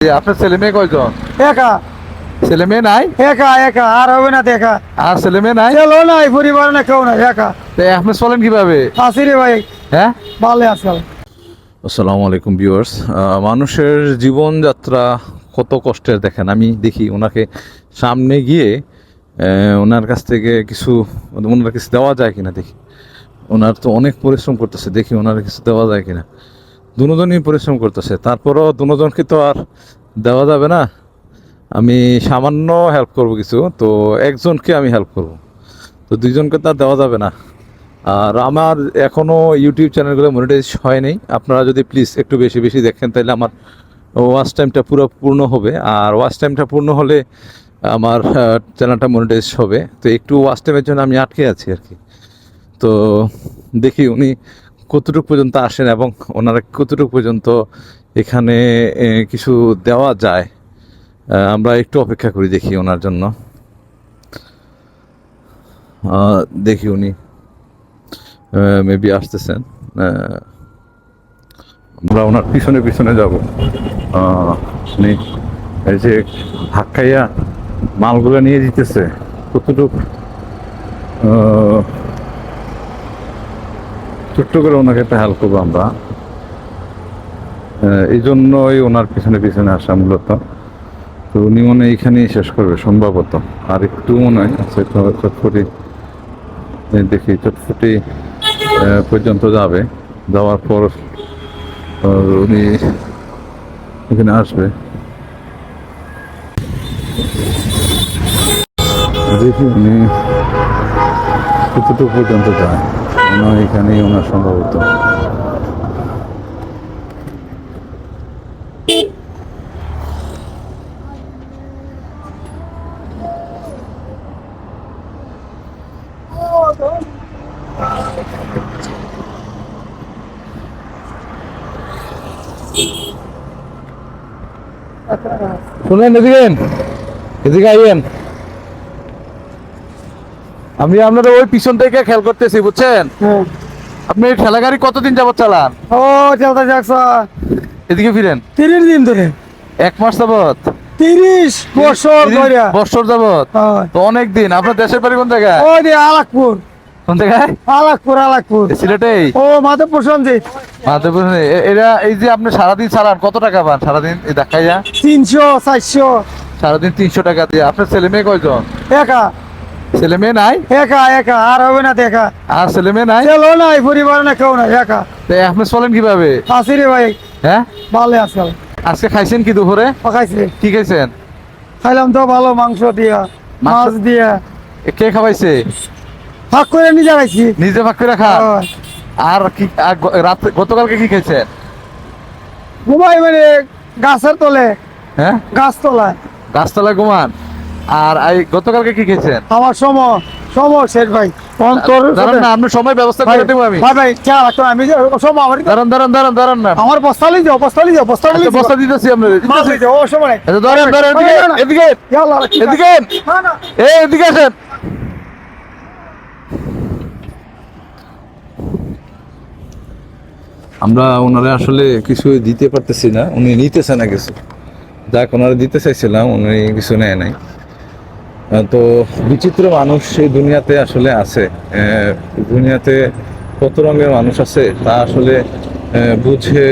আপনার ছেলে মেয়ে কয়জন? একা। ছেলে মেয়ে নাই? একা একা আর হবে না দেখা আর ছেলে মেয়ে নাই? ছেলে নাই পরিবার না কেউ নাই একা। তো আপনি চলেন কীভাবে? আসি রে ভাই। হ্যাঁ? ভালো আজকাল আসসালামু আলাইকুম ভিউয়ার্স। মানুষের জীবনযাত্রা কত কষ্টের দেখেন আমি দেখি ওনাকে সামনে গিয়ে ওনার কাছ থেকে কিছু ওনার কিছু দেওয়া যায় কিনা দেখি। ওনার তো অনেক পরিশ্রম করতেছে দেখি ওনার কিছু দেওয়া যায় কিনা। দুজনই পরিশ্রম করতেছে। তারপরও দুজনকে তো আর দেওয়া যাবে না। আমি সামান্য হেল্প করব কিছু, তো একজনকে আমি হেল্প করব। তো দুইজনকে তো আর দেওয়া যাবে না। আর আমার এখনও ইউটিউব চ্যানেলগুলো মনিটাইজ হয়নি। আপনারা যদি প্লিজ একটু বেশি বেশি দেখেন, তাহলে আমার ওয়াচ টাইমটা পুরো পূর্ণ হবে। আর ওয়াচ টাইমটা পূর্ণ হলে আমার চ্যানেলটা মনিটাইজ হবে। তো একটু ওয়াচ টাইমের জন্য আমি আটকে আছি আর কি। তো দেখি উনি কতটুকু পর্যন্ত আসেন এবং ওনারা কতটুকু পর্যন্ত এখানে কিছু দেওয়া যায় আমরা একটু অপেক্ষা করি দেখি ওনার জন্য। দেখি উনি মেবি আসতেছেন আমরা ওনার পিছনে পিছনে যাব। উনি এই যে হাক্কাইয়া মালগুলো নিয়ে দিতেছে কতটুকু ছোট্ট করে ওনাকে একটা হেল্প করব আমরা। এই জন্যই ওনার পিছনে পিছনে আসা মূলত। তো উনি মনে এইখানেই শেষ করবে, সম্ভবত। আর একটু মনে হয় আচ্ছা চটফটি। দেখি, চটফটি পর্যন্ত যাবে। যাওয়ার পর উনি এখানে আসবে। দেখি উনি কতটুকু পর্যন্ত যায়। মনে এখানেই ওনার সম্ভবত। শুনেন এদিকে? এদিকে আইয়েন আমি আপনাদের ওই পিছন থেকে খেয়াল করতেছি বুঝছেন? হ্যাঁ। আপনি এই ঠেলা গাড়ি কতদিন যাবত চালান? ও চলতে যাচ্ছ এদিকে ফিরেন। তিরিশ দিন ধরে। এক মাস যাবত তিরিশ বছর ধরে। বছর যাবত তো অনেক দিন। আপনার দেশের বাড়ি কোন জায়গায়? ওই যে আলাকপুর। কোন জায়গায়? আলাকপুর আলাকপুর। সিলেটেই? ও মাধবপুর সঞ্জিত। মাধবপুর এরা এই যে আপনি সারাদিন চালান কত টাকা পান সারাদিন? এই দেখাইয়া তিনশো চারশো। সারাদিন তিনশো টাকা দিয়ে। আপনার ছেলে মেয়ে কয়জন? একা। ছেলে মেয়ে নাই? একা একা আর হবে না দেখা। আর ছেলে মেয়ে নাই? ছেলে নাই পরিবার না কেউ নাই একা। তো আপনি চলেন কীভাবে? আসি রে ভাই। হ্যাঁ? ভালো আজকাল আজকে খাইছেন কি দুপুরে? খাইছে। কি খাইছেন? খাইলাম তো ভালো মাংস দিয়া মাছ দিয়া। কে খাওয়াইছে? ভাগ করে নিজে খাইছি। নিজে ভাগ করে হয়। আর কি রাত গতকালকে কি খাইছেন? ঘুমাই মানে গাছের তলে। হ্যাঁ? গাছ তলায় গাছতলায় ঘুমান? আর এই গতকালকে কি খেয়েছেন? আমার সময় সময় শেষ ভাই। অন্তর দাঁড়ান না আপনি সময় ব্যবস্থা করে দেবো আমি। ভাই ভাই চা রাখো আমি সময় আমার দাঁড়ান দাঁড়ান দাঁড়ান দাঁড়ান না। আমার বস্তা লিয়ে যাও বস্তা লিয়ে যাও বস্তা লিয়ে আচ্ছা, বস্তা দিতেছি মাছ লিয়ে যাও ও সময়। আচ্ছা, ধরেন ধরেন এদিকে। এদিকে এদিকে না, না। এই এদিকে আসেন। আমরা ওনারে আসলে কিছু দিতে পারতেছি না। উনি নিতেছে না কিছু। যাক ওনারা দিতে চাইছিলাম উনি কিছু নেয় নাই। তো বিচিত্র মানুষ এই দুনিয়াতে আসলে আছে। দুনিয়াতে কত রঙের মানুষ আছে তা আসলে বুঝে,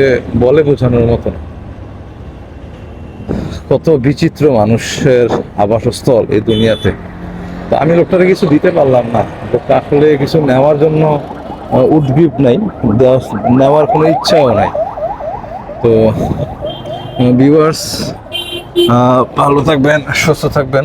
বলে বোঝানোর মতো না। কত বিচিত্র মানুষের আবাসস্থল এই দুনিয়াতে। তো আমি লোকটাকে কিছু দিতে পারলাম না। লোকটা আসলে কিছু নেওয়ার জন্য উদ্গ্রীব নাই নেওয়ার কোনো ইচ্ছাও নাই। তো ভিউয়ার্স ভালো থাকবেন, সুস্থ থাকবেন।